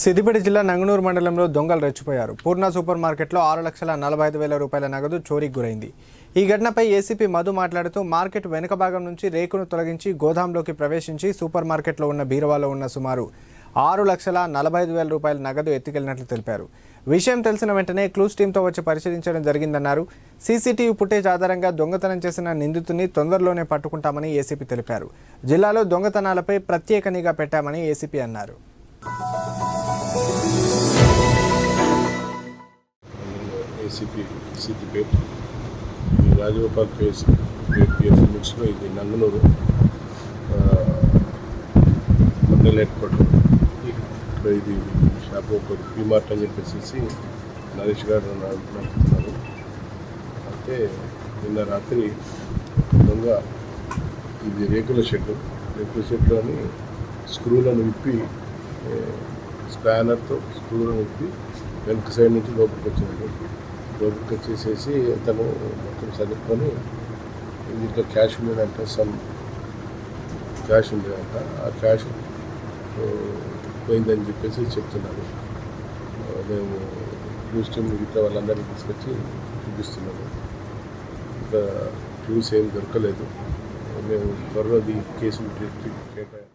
సిద్దిపేట జిల్లా నంగనూరు మండలంలో దొంగలు రెచ్చిపోయారు. పూర్ణ సూపర్ మార్కెట్లో ఆరు లక్షల నలభై ఐదు వేల రూపాయల నగదు చోరీకి గురైంది. ఈ ఘటనపై ఏసీపీ మధు మాట్లాడుతూ మార్కెట్ వెనుక భాగం నుంచి రేకును తొలగించి గోదాంలోకి ప్రవేశించి సూపర్ మార్కెట్లో ఉన్న బీరువాలో ఉన్న సుమారు ఆరు లక్షల నలభై ఐదు వేల రూపాయల నగదు ఎత్తుకెళ్ళినట్లు తెలిపారు. విషయం తెలిసిన వెంటనే క్లూస్ టీంతో వచ్చి పరిశీలించడం జరిగిందన్నారు. సీసీటీవీ ఫుటేజ్ ఆధారంగా దొంగతనం చేసిన నిందితుని తొందరలోనే పట్టుకుంటామని ఏసీపీ తెలిపారు. జిల్లాలో దొంగతనాలపై ప్రత్యేక నిఘా పెట్టామని ఏసీపీ అన్నారు. ఏసీపీ సిద్దిపేట్ ఈ రాజగోపాల్ పేస్ పిఎస్ లిమిట్స్లో ఇది నంగనూరు ఆ, మండల్ హెడ్ క్వార్టర్. ఇక్కడ ఇది షాప్ ఒక పీమార్ట్ అని చెప్పేసి నరేష్ గారు నడుపుతున్నారు అయితే నిన్న రాత్రి దొంగ ఇది రేకుల షెడ్ రేకుల షెడ్లోని స్క్రూలను విప్పి స్పానర్తో స్క్రూలను విప్పి వెనక సైడ్ నుంచి లోపలికి వచ్చింది లోపలికి వచ్చేసేసి అతను మొత్తం చదువుకొని ఇంట్లో క్యాష్ ఉండేదంట సమ్ క్యాష్ ఉండేదంట ఆ క్యాష్ పోయిందని చెప్పేసి చెప్తున్నాను మేము న్యూస్ మిగతా వాళ్ళందరినీ తీసుకొచ్చి చూపిస్తున్నాము. ఇంకా ట్యూస్ ఏం దొరకలేదు. మేము త్వరలో ఈ కేసు కేటాయి